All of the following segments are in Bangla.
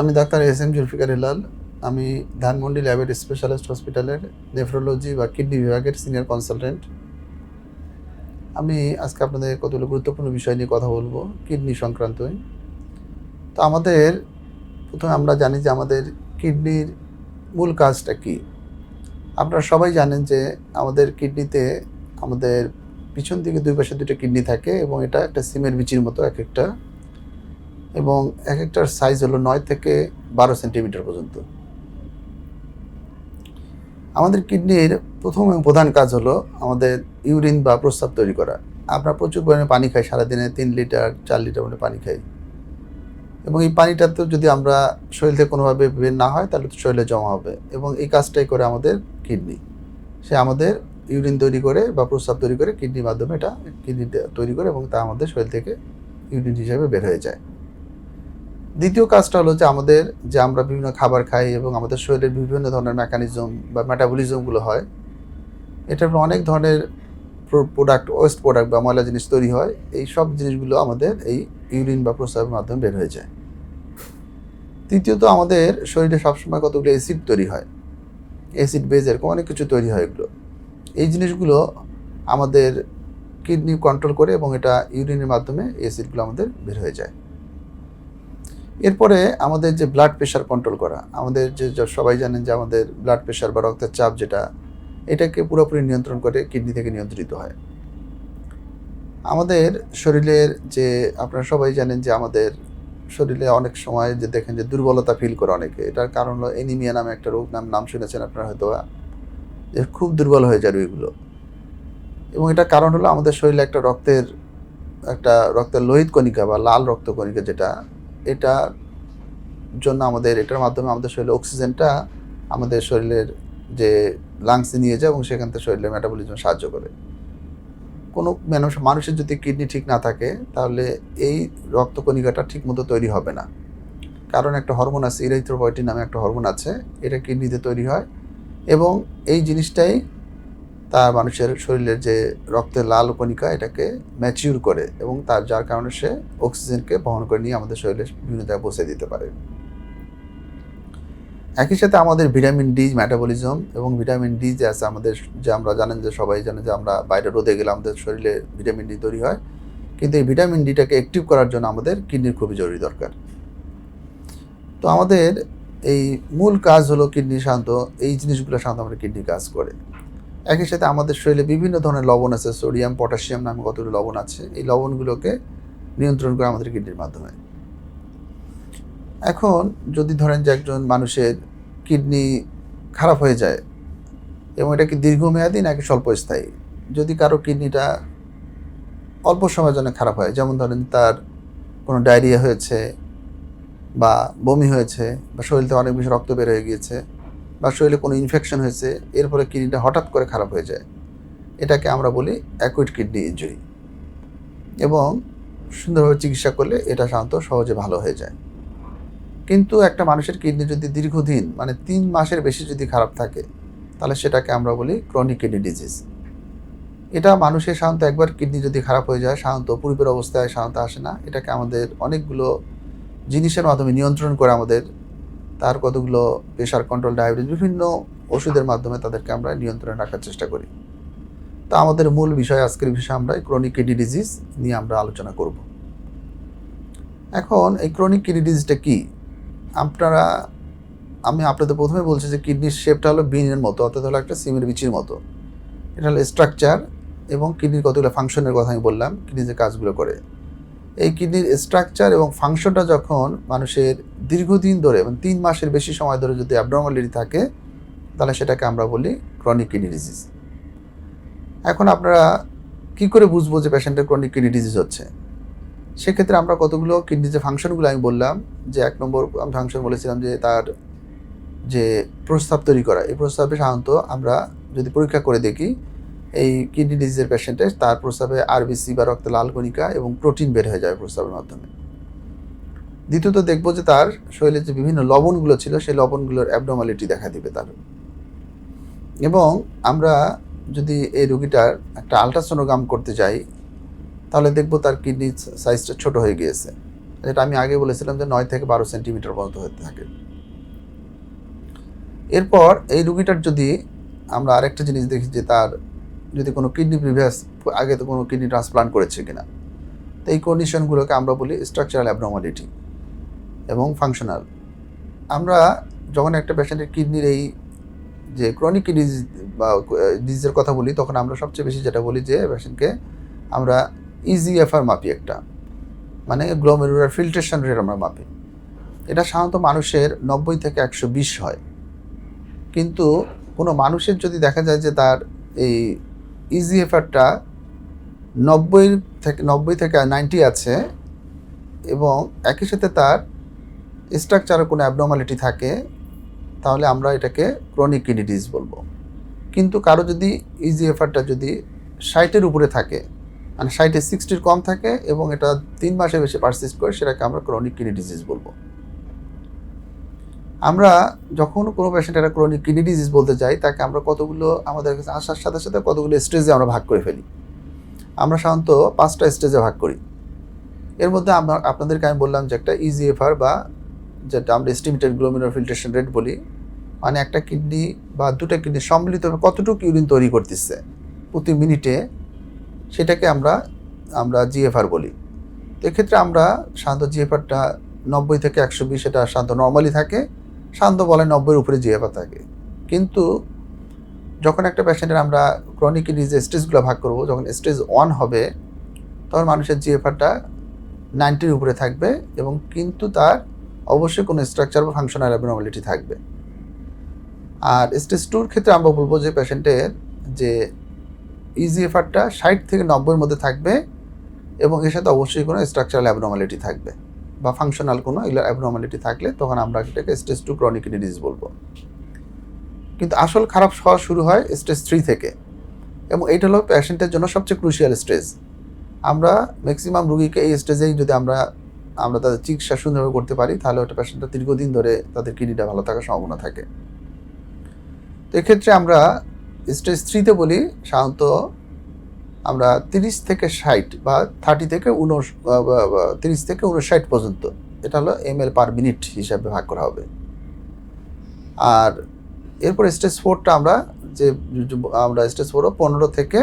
আমি doctor S M Zulfikar Helal. আমি ধানমন্ডি ল্যাবের স্পেশালিস্ট হসপিটালের নেফ্রোলজি বা কিডনি বিভাগের সিনিয়র কনসালটেন্ট আমি আজকে আপনাদের কতগুলো গুরুত্বপূর্ণ বিষয় নিয়ে কথা বলব কিডনি সংক্রান্তই। তো আমাদের, প্রথমে আমরা জানি যে আমাদের কিডনির মূল কাজটা কি। আপনারা সবাই জানেন যে আমাদের কিডনিতে আমাদের পিছন দিকে দুই পাশে দুটো কিডনি থাকে এবং এটা একটা সিমের বিচির মতো এক একটা। এবং এক একটার সাইজ হলো নয় থেকে বারো সেন্টিমিটার পর্যন্ত। আমাদের কিডনির প্রথম এবং প্রধান কাজ হলো আমাদের ইউরিন বা প্রস্রাব তৈরি করা। আমরা প্রচুর পরিমাণে পানি খাই, সারাদিনে তিন লিটার, চার লিটার মানে পানি খাই। এবং এই পানিটা তো যদি আমরা শরীর থেকে কোনোভাবে বের না হয়, তাহলে তো শরীরে জমা হবে। এবং এই কাজটাই করে আমাদের কিডনি সে আমাদের ইউরিন তৈরি করে বা প্রস্রাব তৈরি করে কিডনির মাধ্যমে এটা কিডনি তৈরি করে এবং তা আমাদের শরীর থেকে ইউরিন হিসাবে বের হয়ে যায়। দ্বিতীয় কাজটা হলো যে আমাদের যে আমরা বিভিন্ন খাবার খাই এবং আমাদের শরীরের বিভিন্ন ধরনের মেকানিজম বা মেটাবলিজমগুলো হয়, এটার অনেক ধরনের প্রোডাক্ট ওয়েস্ট প্রোডাক্ট বা ময়লা জিনিস তৈরি হয়, এই সব জিনিসগুলো আমাদের এই ইউরিন বা প্রস্রাবের মাধ্যমে বের হয়ে যায়। তৃতীয়ত আমাদের শরীরে সবসময় কতগুলো অ্যাসিড তৈরি হয় অ্যাসিড বেজ এরকম অনেক কিছু তৈরি হয় এগুলো। এই জিনিসগুলো আমাদের কিডনি কন্ট্রোল করে এবং এটা ইউরিনের মাধ্যমে অ্যাসিডগুলো আমাদের বের হয়ে যায়। এরপরে আমাদের যে ব্লাড প্রেশার কন্ট্রোল করা, আমাদের যে সবাই জানেন যে আমাদের ব্লাড প্রেশার বা রক্তের চাপ যেটা, এটাকে পুরোপুরি নিয়ন্ত্রণ করে কিডনি থেকে নিয়ন্ত্রিত হয়। আমাদের শরীরের যে, আপনারা সবাই জানেন যে আমাদের শরীরে অনেক সময় যে দেখেন যে দুর্বলতা ফিল করে অনেকে। এটার কারণ হলো এনিমিয়া নামে একটা রোগ, নাম নাম শুনেছেন আপনারা হয়তো যে খুব দুর্বল হয়ে যায় রোগীগুলো। এবং এটার কারণ হলো আমাদের শরীরে একটা রক্তের একটা রক্তের লোহিত কণিকা বা লাল রক্ত কণিকা যেটা এটা জন্য আমাদের, এটার মাধ্যমে আমাদের শরীরে অক্সিজেনটা আমাদের শরীরের যে লাংসে নিয়ে যায় এবং সেখান থেকে শরীরের মেটাবলিজম সাহায্য করে। কোনো মানুষ, মানুষের যদি কিডনি ঠিক না থাকে, তাহলে এই রক্তকণিকাটা ঠিক মতো তৈরি হবে না। কারণ একটা হরমোন আছে ইরাইথ্রোপয়টিন নামে একটা হরমোন আছে, এটা কিডনিতে তৈরি হয় এবং এই জিনিসটাই তার মানুষের শরীরের যে রক্তের লাল কণিকা এটাকে ম্যাচিউর করে এবং তার, যার কারণে সে অক্সিজেনকে বহন করে নিয়ে আমাদের শরীরে বিভিন্ন জায়গায় পৌঁছে দিতে পারে। একই সাথে আমাদের ভিটামিন ডি মেটাবলিজম এবং ভিটামিন ডি যে আছে আমাদের, যে আমরা জানেন যে, সবাই জানে যে আমরা বাইরে রোদে গেলে আমাদের শরীরে ভিটামিন ডি তৈরি হয়। কিন্তু এই ভিটামিন ডিটাকে অ্যাক্টিভ করার জন্য আমাদের কিডনির খুবই জরুরি দরকার। তো আমাদের এই মূল কাজ হলো কিডনি শান্ত, এই জিনিসগুলো সাধারণত আমাদের কিডনি কাজ করে। একই সাথে আমাদের শরীরে বিভিন্ন ধরনের লবণ আছে, সোডিয়াম, পটাশিয়াম নামে কতগুলো লবণ আছে, এই লবণগুলোকে নিয়ন্ত্রণ করে আমাদের কিডনির মাধ্যমে। এখন যদি ধরেন যে একজন মানুষের কিডনি খারাপ হয়ে যায় এবং এটা কি দীর্ঘমেয়াদী নাকি স্বল্পস্থায়ী? যদি কারও কিডনিটা অল্প সময়ের জন্য খারাপ হয়, যেমন ধরেন তার কোনো ডায়রিয়া হয়েছে বা বমি হয়েছে বা শরীরে অনেক বেশি রক্ত বের হয়ে গিয়েছে বা শরীরে কোনো ইনফেকশন হয়েছে এর ফলে কিডনিটা হঠাৎ করে খারাপ হয়ে যায়। এটাকে আমরা বলি অ্যাকুইট কিডনি ইনজুরি এবং সুন্দরভাবে চিকিৎসা করলে এটা সাধারণত সহজে ভালো হয়ে যায়। কিন্তু একটা মানুষের কিডনি যদি দীর্ঘদিন মানে তিন মাসের বেশি যদি খারাপ থাকে, তাহলে সেটাকে আমরা বলি ক্রনিক কিডনি ডিজিজ এটা মানুষের সাধারণত একবার কিডনি যদি খারাপ হয়ে যায়, সাধারণত পূর্বের অবস্থায় সাধারণত আসে না। এটাকে আমাদের অনেকগুলো জিনিসের মাধ্যমে নিয়ন্ত্রণ করে আমাদের তার কতগুলো প্রেশার কন্ট্রোল ডায়াবেটিস বিভিন্ন ওষুধের মাধ্যমে তাদেরকে আমরা নিয়ন্ত্রণে রাখার চেষ্টা করি। তা আমাদের মূল বিষয় আজকের বিষয় আমরা ক্রনিক কিডনি ডিজিজ নিয়ে আমরা আলোচনা করব। এখন এই ক্রনিক কিডনি ডিজিজটা কী? আপনারা, আমি আপনাদের প্রথমে বলছি যে কিডনির শেপটা হলো বিনের মতো, অর্থাৎ হলো একটা সিমের বিচির মতো। এটা হলো স্ট্রাকচার এবং কিডনির কতগুলো ফাংশনের কথা আমি বললাম কিডনি যে কাজগুলো করে। এই কিডনির স্ট্রাকচার এবং ফাংশনটা যখন মানুষের দীর্ঘদিন ধরে মানে তিন মাসের বেশি সময় ধরে যদি অ্যাবনর্মালিটি থাকে, তাহলে সেটাকে আমরা বলি ক্রনিক কিডনি ডিজিজ এখন আপনারা কি করে বুঝব যে পেশেন্টের ক্রনিক কিডনি ডিজিজ হচ্ছে? সেক্ষেত্রে আমরা কতগুলো কিডনি যে ফাংশনগুলো আমি বললাম, যে এক নম্বর আমি ফাংশন বলেছিলাম যে তার যে প্রস্তাব তৈরি করা, এই প্রস্তাবে সাধারণত আমরা যদি পরীক্ষা করে দেখি এই কিডনি ডিজিজের পেশেন্টের তার প্রস্তাবে আরবিসি বা রক্তে লাল কণিকা এবং প্রোটিন বের হয়ে যায় প্রস্তাবের মাধ্যমে। দ্বিতীয়ত দেখব যে তার শরীরে যে বিভিন্ন লবণগুলো ছিল, সেই লবণগুলোর অ্যাবনর্মালিটি দেখা দিবে তার। এবং আমরা যদি এই রুগীটার একটা আলট্রাসোনোগ্রাম করতে যাই, তাহলে দেখব তার কিডনি সাইজটা ছোট হয়ে গিয়েছে। যেটা আমি আগে বলেছিলাম যে নয় থেকে বারো সেন্টিমিটার পর্যন্ত হতে থাকে। এরপর এই রুগীটার যদি আমরা আরেকটা জিনিস দেখি যে তার যদি কোনো কিডনি প্রিভিয়াস আগে তো কোনো কিডনি ট্রান্সপ্লান্ট করেছে কিনা। তো এই কন্ডিশনগুলোকে আমরা বলি স্ট্রাকচারাল অ্যাবনর্মালিটি এবং ফাংশনাল আমরা যখন একটা পেশেন্টের কিডনির এই যে ক্রনিক কিডনি বা ডিজিজের কথা বলি, তখন আমরা সবচেয়ে বেশি যেটা বলি যে পেশেন্টকে আমরা ইজি ইজিএফআর মাপি একটা। মানে গ্লোমেরুলার ফিল্ট্রেশন রেট আমরা মাপি। এটা সাধারণত মানুষের নব্বই থেকে একশো বিশ হয়। কিন্তু কোনো মানুষের যদি দেখা যায় যে তার এই ইজিএফআরটা নব্বই থেকে নব্বই থেকে নাইনটি আছে এবং একই সাথে তার স্ট্রাকচারে কোনো অ্যাবনর্মালিটি থাকে, তাহলে আমরা এটাকে ক্রনিক কিডনি ডিজিজ বলব। কিন্তু কারও যদি ইজিএফআরটা যদি ষাটের উপরে থাকে মানে ষাটে সিক্সটির কম থাকে এবং এটা তিন মাসের বেশি পারসিস্ট করে, সেটাকে আমরা ক্রনিক কিডনি ডিজিজ বলব। আমরা যখন কোনো পেশেন্ট একটা ক্রনিক কিডনি ডিজিজ বলতে যাই, তাকে আমরা কতগুলো আমাদের কাছে আসার সাথে সাথে কতগুলো স্টেজে আমরা ভাগ করে ফেলি। আমরা সাধারণত পাঁচটা স্টেজে ভাগ করি। এর মধ্যে আমরা, আপনাদেরকে আমি বললাম যে একটা ইজিএফআর বা যেটা আমরা এস্টিমেটেড গ্লোমিনার ফিল্ট্রেশন রেট বলি মানে একটা কিডনি বা দুটো কিডনি সম্মিলিতভাবে কতটুকু ইউরিন তৈরি করতেছে প্রতি মিনিটে সেটাকে আমরা আমরা জিএফআর বলি। তো এক্ষেত্রে আমরা সাধারণত জিএফআরটা নব্বই থেকে একশো বিশ, এটা সাধারণত নর্মালি থাকে। সাধারণত বলে নব্বইয়ের উপরে জিএফআর থাকে কিন্তু যখন একটা পেশেন্টের আমরা ক্রনিক ডিজিজ স্টেজগুলো ভাগ করব, যখন স্টেজ ওয়ান হবে, তখন মানুষের জিএফআরটা নাইনটির উপরে থাকবে এবং কিন্তু তার অবশ্যই কোনো স্ট্রাকচার বা ফাংশনাল অ্যাবনর্মালিটি থাকবে। আর স্টেজ টুর ক্ষেত্রে আমরা বলব যে পেশেন্টের যে ইজিএফআরটা ষাট থেকে নব্বইয়ের মধ্যে থাকবে এবং এর সাথে অবশ্যই কোনো স্ট্রাকচারাল অ্যাবনর্মালিটি থাকবে। বা ফাংশনাল কোনো এগুলো অ্যাবনর্মালিটি থাকলে তখন আমরা এটাকে স্টেজ টু ক্রনিক ডিজিজ বলব। কিন্তু আসল খারাপ হওয়া শুরু হয় স্টেজ থ্রি থেকে। এবং এইটা হলো পেশেন্টের জন্য সবচেয়ে ক্রুশিয়াল স্টেজ আমরা ম্যাক্সিমাম রুগীকে এই স্টেজেই যদি আমরা আমরা তাদের চিকিৎসা সুন্দরভাবে করতে পারি, তাহলে ওটা পেশেন্টটা দীর্ঘদিন ধরে তাদের কিডনিটা ভালো থাকার সম্ভাবনা থাকে। তো এক্ষেত্রে আমরা স্টেজ থ্রিতে বলি সাধারণত আমরা তিরিশ থেকে ষাট বা থার্টি থেকে উনষ তিরিশ থেকে উনষাট পর্যন্ত এটা হলো এম এল পার মিনিট হিসাবে ভাগ করা হবে। আর এরপর স্টেজ ফোরটা আমরা যে, আমরা স্টেজ ফোরও পনেরো থেকে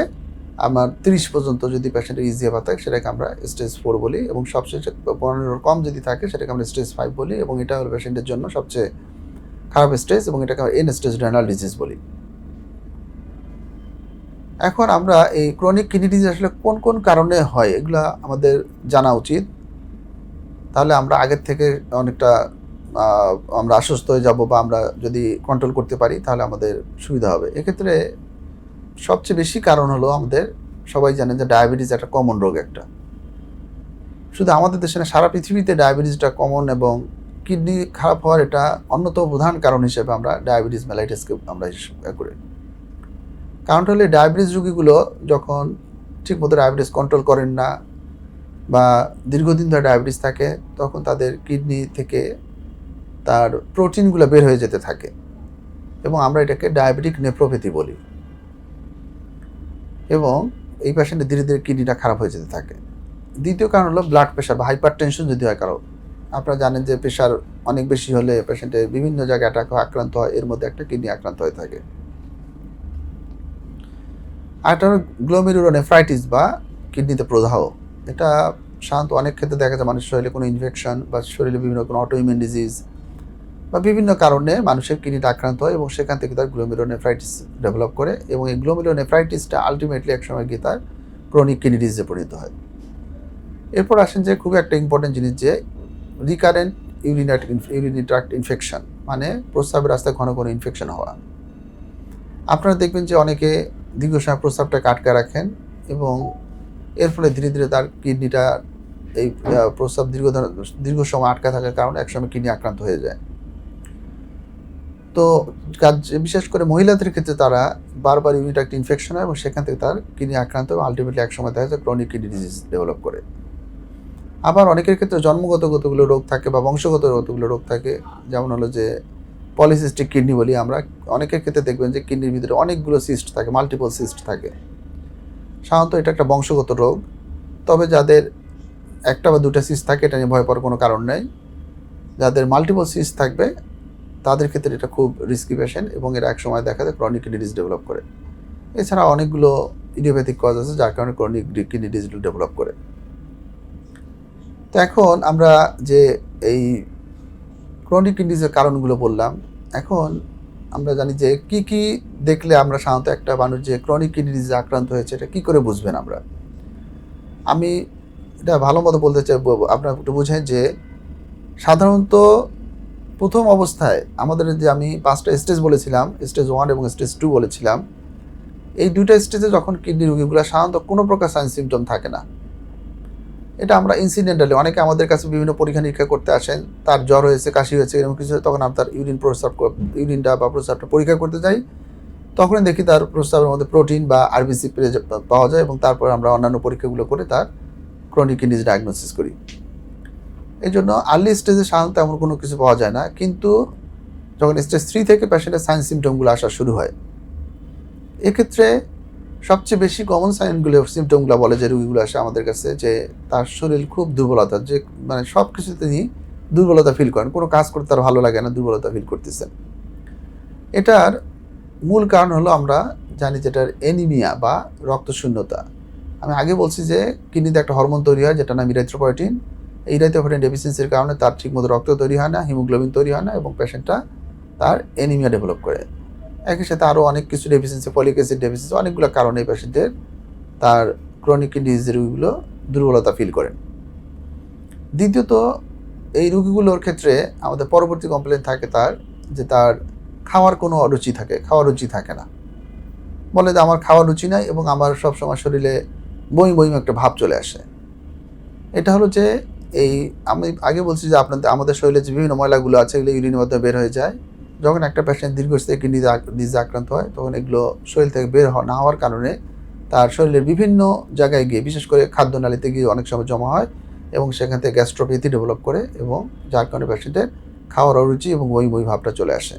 আমার তিরিশ পর্যন্ত যদি পেশেন্টের ইজি হওয়া থাকে, সেটাকে আমরা স্টেজ ফোর বলি এবং সবশেষে পনেরোর কম যদি থাকে, সেটাকে আমরা স্টেজ ফাইভ বলি এবং এটা হলো পেশেন্টের জন্য সবচেয়ে খারাপ স্টেজ এবং এটাকে আমরা এন স্টেজ রেনাল ডিজিজ বলি। এখন আমরা এই ক্রনিক কিডনি ডিজিজ আসলে কোন কোন কারণে হয়, এগুলা আমাদের জানা উচিত। তাহলে আমরা আগের থেকে অনেকটা আমরা আশ্বস্ত হয়ে যাব বা আমরা যদি কন্ট্রোল করতে পারি, তাহলে আমাদের সুবিধা হবে। এক্ষেত্রে সবচেয়ে বেশি কারণ হলো আমাদের, সবাই জানে যে ডায়াবেটিস একটা কমন রোগ একটা। শুধু আমাদের দেশে না, সারা পৃথিবীতে ডায়াবেটিসটা কমন এবং কিডনি খারাপ হওয়ার এটা অন্যতম প্রধান কারণ হিসেবে আমরা ডায়াবেটিস মেলাইটিসকে আমরা করি কারণটা হলে ডায়াবেটিস রোগীগুলো যখন ঠিকমতো ডায়াবেটিস কন্ট্রোল করেন না বা দীর্ঘদিন ধরে ডায়াবেটিস থাকে, তখন তাদের কিডনি থেকে তার প্রোটিনগুলো বের হয়ে যেতে থাকে। এবং আমরা এটাকে ডায়াবেটিক নেপ্রোপ্যাথি বলি। এবং এই পেশেন্টের ধীরে ধীরে কিডনিটা খারাপ হয়ে যেতে থাকে। দ্বিতীয় কারণ হলো ব্লাড প্রেশার বা হাইপার টেনশন যদি হয় কারও, আপনারা জানেন যে প্রেশার অনেক বেশি হলে পেশেন্টের বিভিন্ন জায়গায় অ্যাটাক আক্রান্ত হয়, এর মধ্যে একটা কিডনি আক্রান্ত হয়ে থাকে। হলো গ্লোমেরুলোনেফ্রাইটিস বা কিডনিতে প্রদাহ। এটা সাধারণত অনেক ক্ষেত্রে দেখা যায় মানুষের শরীরে কোনো ইনফেকশন বা শরীরে বিভিন্ন কোনো অটোইমিউন ডিজিজ বা বিভিন্ন কারণে মানুষের কিডনিটা আক্রান্ত হয় এবং সেখান থেকে তার গ্লোমেরোনেফ্রাইটিস ডেভেলপ করে এবং এই গ্লোমেরোনেফ্রাইটিসটা আলটিমেটলি একসময় গিয়ে তার ক্রনিক কিডনি ডিজিজে পরিণত হয়। এরপর আসেন যে খুব একটা ইম্পর্টেন্ট জিনিস যে রিকারেন্ট ইউরিনাট ইউরিনি ট্রাক্ট ইনফেকশন মানে প্রস্রাবের রাস্তায় ঘন ঘন ইনফেকশন হওয়া। আপনারা দেখবেন যে অনেকে দীর্ঘ সময় প্রস্রাবটাকে আটকে রাখেন এবং এর ফলে ধীরে ধীরে তার কিডনিটা এই প্রস্রাব দীর্ঘ দীর্ঘ সময় আটকা থাকার কারণে একসময় কিডনি আক্রান্ত হয়ে যায়। তো কাজ, বিশেষ করে মহিলাদের ক্ষেত্রে তারা বারবার ইউনিট একটা ইনফেকশন হয় এবং সেখান থেকে তার কিডনি আক্রান্ত এবং আলটিমেটলি একসময় দেখা যায় ক্রনিক কিডনি ডিজিজ ডেভেলপ করে। আবার অনেকের ক্ষেত্রে জন্মগত কতগুলো রোগ থাকে বা বংশগত কতগুলো রোগ থাকে, যেমন হলো যে পলিসিস্টিক কিডনি বলি আমরা, অনেকের ক্ষেত্রে দেখবেন যে কিডনির ভিতরে অনেকগুলো সিস্ট থাকে মাল্টিপল সিস্ট থাকে। সাধারণত এটা একটা বংশগত রোগ, তবে যাদের একটা বা দুটা সিস্ট থাকে, এটা নিয়ে ভয় পাওয়ার কোনো কারণ নেই। যাদের মাল্টিপল সিস্ট থাকবে, তাদের ক্ষেত্রে এটা খুব রিস্কি পেশেন্ট এবং এরা একসময় দেখা যায় ক্রনিক কিডনি ডিজিজ ডেভেলপ করে। এছাড়া অনেকগুলো ইডিওপ্যাথিক কজ আছে, যার কারণে ক্রনিক কিডনি ডিজিজ ডেভেলপ করে। তো এখন আমরা যে এই ক্রনিক ডিজিজের কারণগুলো বললাম। এখন আমরা জানি যে কি কি দেখলে আমরা সাধারণত একটা মানুষ যে ক্রনিক কিডনি ডিজিজে আক্রান্ত হয়েছে, এটা কী করে বুঝবেন আমরা? আমি এটা ভালো মতো বলতে চাই আপনার একটু বুঝেন যে সাধারণত প্রথম অবস্থায় আমাদের যে আমি পাঁচটা স্টেজ বলেছিলাম স্টেজ ওয়ান এবং স্টেজ টু বলেছিলাম, এই দুইটা স্টেজে যখন কিডনি রোগীগুলো সাধারণত কোনো প্রকার সাইন সিমটম থাকে না। এটা আমরা ইনসিডেন্টালি অনেকে আমাদের কাছে বিভিন্ন পরীক্ষা নিরীক্ষা করতে আসেন, তার জ্বর হয়েছে, কাশি হয়েছে, এরকম কিছু, তখন আমরা তার ইউরিন প্রস্রাব ইউরিনটা বা প্রস্রাবটা পরীক্ষা করতে যাই। তখন দেখি তার প্রস্রাবের মধ্যে প্রোটিন বা আরবিসি পাওয়া যায় এবং তারপর আমরা অন্যান্য পরীক্ষাগুলো করে তার ক্রনিক কিডনিজ ডায়াগনোসিস করি। এই জন্য আর্লি স্টেজে সাধারণত এমন কোনো কিছু পাওয়া যায় না, কিন্তু যখন স্টেজ থ্রি থেকে পেশেন্টের সাইন সিমটমগুলো আসা শুরু হয়, এক্ষেত্রে সবচেয়ে বেশি কমন সাইনগুলো সিমটমগুলো বলে যে রুগীগুলো আসে আমাদের কাছে, যে তার শরীর খুব দুর্বলতা, যে মানে সব কিছু তিনি দুর্বলতা ফিল করেন। কোনো কাজ করতে তার ভালো লাগে না, দুর্বলতা ফিল করতেছেন এটার মূল কারণ হলো আমরা জানি যেটার এনিমিয়া বা রক্তশূন্যতা। আমি আগে বলছি যে কিডনিতে একটা হরমোন তৈরি হয় যেটা নাম ইরাইথ্রোপয়েটিন এই ইরাইথ্রোপয়েটিন ডেফিসিয়েন্সির কারণে তার ঠিকমতো রক্ত তৈরি হয় না হিমোগ্লোবিন তৈরি হয় না এবং পেশেন্টটা তার এনিমিয়া ডেভেলপ করে। একই সাথে আরও অনেক কিছু ডেফিসিয়েন্সি ফলিক অ্যাসিড ডেফিসিয়েন্সি অনেকগুলো কারণে এই পেশেন্টের তার ক্রনিক কিডনি রোগীগুলো দুর্বলতা ফিল করেন। দ্বিতীয়ত, এই রোগীগুলোর ক্ষেত্রে আমাদের পরবর্তী কমপ্লেন থাকে তার যে তার খাওয়ার কোনো রুচি থাকে, খাওয়ার রুচি থাকে না। বলে যে আমার খাওয়ার রুচি নাই এবং আমার সবসময় শরীরে বই বইম একটা ভাব চলে আসে। এটা হলো যে এই আমি আগে বলছি যে আপনাদের, আমাদের শরীরে যে বিভিন্ন ময়লাগুলো আছে, এগুলো ইউরিনের মাধ্যমে বের হয়ে যায়। যখন একটা পেশেন্ট দীর্ঘস্থায়ী কিডনি ডিজে আক্রান্ত হয়, তখন এগুলো শরীর থেকে বের না হওয়ার কারণে তার শরীরের বিভিন্ন জায়গায় গিয়ে, বিশেষ করে খাদ্য খাদ্যনালীতে গিয়ে অনেক সময় জমা হয় এবং সেখান থেকে গ্যাস্ট্রোপ্যাথি ডেভেলপ করে এবং যার কারণে পেশেন্টের খাওয়ার অরুচি এবং বই বই ভাবটা চলে আসে।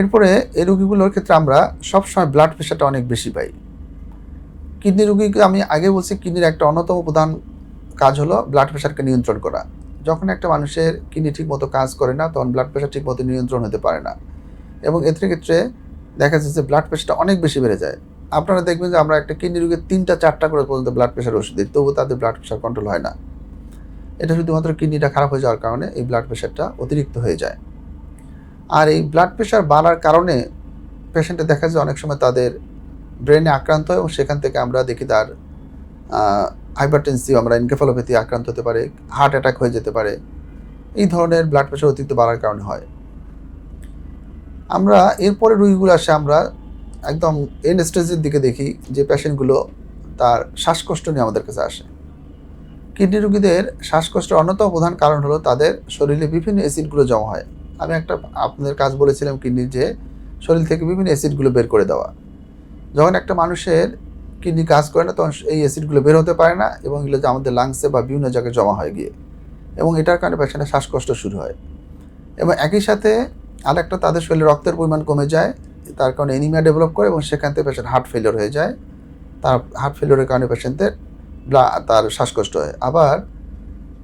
এরপরে এই রুগীগুলোর ক্ষেত্রে আমরা সবসময় ব্লাড প্রেশারটা অনেক বেশি পাই। কিডনি রুগীকে আমি আগে বলছি, কিডনির একটা অন্যতম প্রধান কাজ হলো ব্লাড প্রেশারকে নিয়ন্ত্রণ করা। যখন একটা মানুষের কিডনি ঠিকমতো কাজ করে না, তখন ব্লাড প্রেশার ঠিকমতো নিয়ন্ত্রণ হতে পারে না। এবং এর ক্ষেত্রে দেখা যাচ্ছে যে ব্লাড প্রেশারটা অনেক বেশি বেড়ে যায়। আপনারা দেখবেন যে আমরা একটা কিডনি রোগীর তিনটা, চারটা করে পর্যন্ত ব্লাড প্রেশার ওষুধ দিই, তবুও তাদের ব্লাড প্রেশার কন্ট্রোল হয় না। এটা শুধুমাত্র কিডনিটা খারাপ হয়ে যাওয়ার কারণে এই ব্লাড প্রেশারটা অতিরিক্ত হয়ে যায়। আর এই ব্লাড প্রেশার বাড়ার কারণে পেশেন্টে দেখা যায় অনেক সময় তাদের ব্রেনে আক্রান্ত হয় এবং সেখান থেকে আমরা দেখি তার হাইপারটেন্সিভ আমরা এনকেফালোপ্যাথি আক্রান্ত হতে পারে হার্ট অ্যাটাক হয়ে যেতে পারে, এই ধরনের ব্লাড প্রেশার অতিরিক্ত বাড়ার কারণে হয়। আমরা এরপরে রুগীগুলো আসে আমরা একদম এন স্টেজের দিকে দেখি যে পেশেন্টগুলো তার শ্বাসকষ্ট নিয়ে আমাদের কাছে আসে। কিডনি রুগীদের শ্বাসকষ্টের অন্যতম প্রধান কারণ হলো তাদের শরীরে বিভিন্ন অ্যাসিডগুলো জমা হয়। আমি একটা আপনাদের কাজ বলেছিলাম কিডনির যে, শরীর থেকে বিভিন্ন অ্যাসিডগুলো বের করে দেওয়া। যখন একটা মানুষের কিডনি কাজ করে না, তখন এই অ্যাসিডগুলো বের হতে পারে না এবং এগুলো যে আমাদের লাংসে বা বিভিন্ন জায়গায় জমা হয়ে গিয়ে। এবং এটার কারণে পেশেন্টের শ্বাসকষ্ট শুরু হয়। এবং একই সাথে আরেকটা তাদের শরীরে রক্তের পরিমাণ কমে যায়, তার কারণে এনিমিয়া ডেভেলপ করে এবং সেখান থেকে পেশেন্ট হার্ট ফেলিওর হয়ে যায়। তার হার্ট ফেলিওরের কারণে পেশেন্টের তার শ্বাসকষ্ট হয়। আবার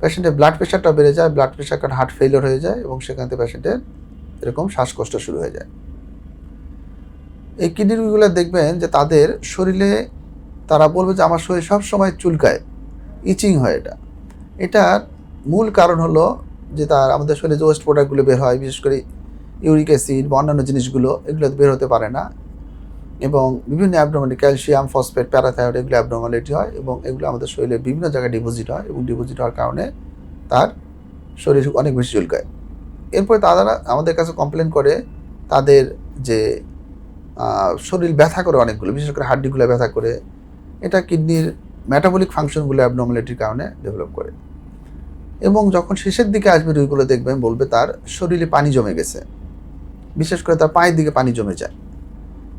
পেশেন্টের ব্লাড প্রেশারটা বেড়ে যায় ব্লাড প্রেশার কারণে হার্ট ফেলিওর হয়ে যায় এবং সেখান থেকে পেশেন্টের এরকম শ্বাসকষ্ট শুরু হয়ে যায়। এই কিডনি দেখবেন যে তাদের শরীরে তারা বলবে যে আমার শরীর সব সময় চুলকায়, ইচিং হয় এটা। এটার মূল কারণ হলো যে তার আমাদের শরীরে যে ওয়েস্ট প্রোডাক্টগুলো বের হয়, বিশেষ করে ইউরিক অ্যাসিড বা অন্যান্য জিনিসগুলো এগুলো বের হতে পারে না। এবং বিভিন্ন অ্যাবনর্মালি ক্যালসিয়াম ফসফেট প্যারাথাইরয়েড এগুলো অ্যাবনর্মালিটি হয় এবং এগুলো আমাদের শরীরে বিভিন্ন জায়গায় ডিপোজিট হয় এবং ডিপোজিট হওয়ার কারণে তার শরীর অনেক বেশি চুলকায়। এরপরে তারা আমাদের কাছে কমপ্লেন করে তাদের যে শরীর ব্যথা করে অনেকগুলো, বিশেষ করে হাড্ডিগুলো ব্যথা করে এটা কিডনির মেটাবলিক ফাংশনগুলো অ্যাবনর্মালিটির কারণে ডেভেলপ করে। এবং যখন শেষের দিকে আসবে রুইগুলো দেখবেন, বলবে তার শরীরে পানি জমে গেছে। বিশেষ করে তার পায়ের দিকে পানি জমে যায়।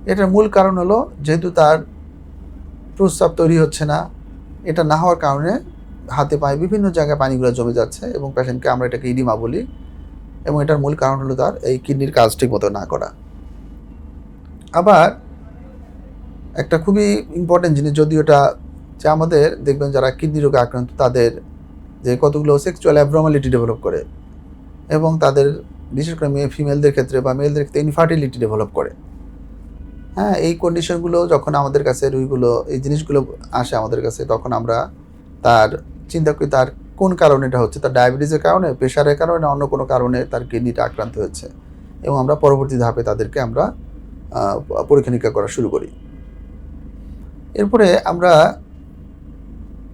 এটার মূল কারণ হলো যেহেতু তার প্রস্রাব তৈরি হচ্ছে না, এটা না হওয়ার কারণে হাতে পায়ে বিভিন্ন জায়গায় পানিগুলো জমে যাচ্ছে এবং পেশেন্টকে আমরা এটাকে ইডিমা বলি। এবং এটার মূল কারণ হলো তার এই কিডনির কাজ ঠিক মতো না করা। আবার একটা খুবই ইম্পর্টেন্ট জিনিস, যদিও এটা যে আমাদের দেখবেন যারা কিডনি রোগে আক্রান্ত, তাদের যে কতগুলো সেক্সুয়াল অ্যাবনর্মালিটি ডেভেলপ করে এবং তাদের বিশেষ করে মেয়ে ফিমেলদের ক্ষেত্রে বা মেলদের ক্ষেত্রে ইনফার্টিলিটি ডেভেলপ করে। হ্যাঁ এই কন্ডিশনগুলো যখন আমাদের কাছে রুইগুলো, এই জিনিসগুলো আসে আমাদের কাছে, তখন আমরা তার চিন্তা করি, তার কোন কারণে এটা হচ্ছে? তার ডায়াবেটিসের কারণে প্রেশারের কারণে, অন্য কোনো কারণে তার কিডনিটা আক্রান্ত হয়েছে। এবং আমরা পরবর্তী ধাপে তাদেরকে আমরা পরীক্ষা নিরীক্ষা করা শুরু করি। এরপরে আমরা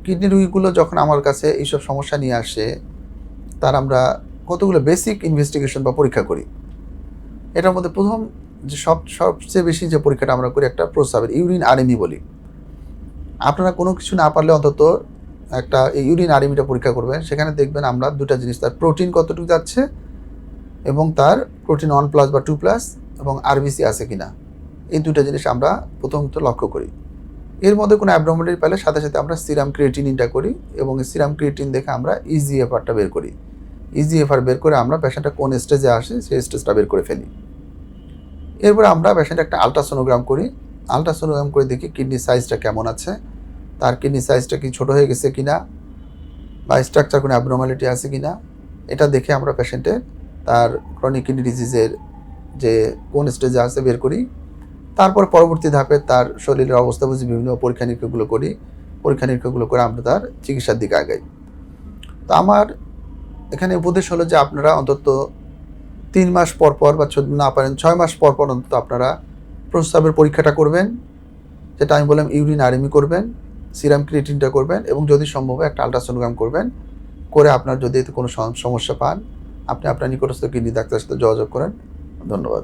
কিডনি রোগীগুলো যখন আমার কাছে এইসব সমস্যা নিয়ে আসে, তার আমরা কতগুলো বেসিক ইনভেস্টিগেশন বা পরীক্ষা করি। এটার মধ্যে প্রথম যে সব, সবচেয়ে বেশি যে পরীক্ষাটা আমরা করি একটা প্রস্রাবের ইউরিন আরএমই বলি। আপনারা কোনো কিছু না পারলে অন্তত একটা ইউরিন আরএমিটা পরীক্ষা করবেন। সেখানে দেখবেন আমরা দুটা জিনিস, তার প্রোটিন কতটুকু যাচ্ছে এবং তার প্রোটিন ওয়ান প্লাস বা টু প্লাস এবং আরবিসি আছে কিনা। এই দুটো জিনিস আমরা প্রথমত লক্ষ্য করি। এর মধ্যে কোনো অ্যাবনর্মালিটি পেলে সাথে সাথে আমরা সিরাম ক্রিয়েটিনটা করি এবং সিরাম ক্রিয়েটিন দেখে আমরা ইজি ইজিএফআরটা বের করি। ইজি ইজিএফআর বের করে আমরা পেশেন্টটা কোন স্টেজে আসে সেই স্টেজটা বের করে ফেলি। এরপরে আমরা পেশেন্ট একটা আলট্রাসোনোগ্রাম করি। আলট্রাসোনোগ্রাম করে দেখি কিডনি সাইজটা কেমন আছে, তার কিডনি সাইজটা কি ছোট হয়ে গেছে কিনা, বা স্ট্রাকচার কোনো অ্যাবনর্মালিটি আছে কিনা, এটা দেখে আমরা পেশেন্টের তার ক্রনিক কিডনি ডিজিজের যে কোন স্টেজে আছে বের করি। তারপর পরবর্তী ধাপে তার শরীরের অবস্থা বুঝে বিভিন্ন পরীক্ষা নিরীক্ষাগুলো করি, পরীক্ষা নিরীক্ষাগুলো করে আমরা তার চিকিৎসার দিকে আগাই। তো আমার এখানে উপদেশ হলো যে আপনারা অন্তত তিন মাস পর পর বা না পারেন, ছয় মাস পর পর অন্তত আপনারা প্রস্রাবের পরীক্ষাটা করবেন, যেটা আমি বললাম ইউরিন আরএমি করবেন, সিরাম ক্রিয়েটিনটা করবেন এবং যদি সম্ভব হয় একটা আলট্রাসোনোগ্রাম করবেন, করে আপনার যদি এতে কোনো সমস্যা পান, আপনি আপনার নিকটস্থ কিডনি ডাক্তারের সাথে যোগাযোগ করেন। ধন্যবাদ।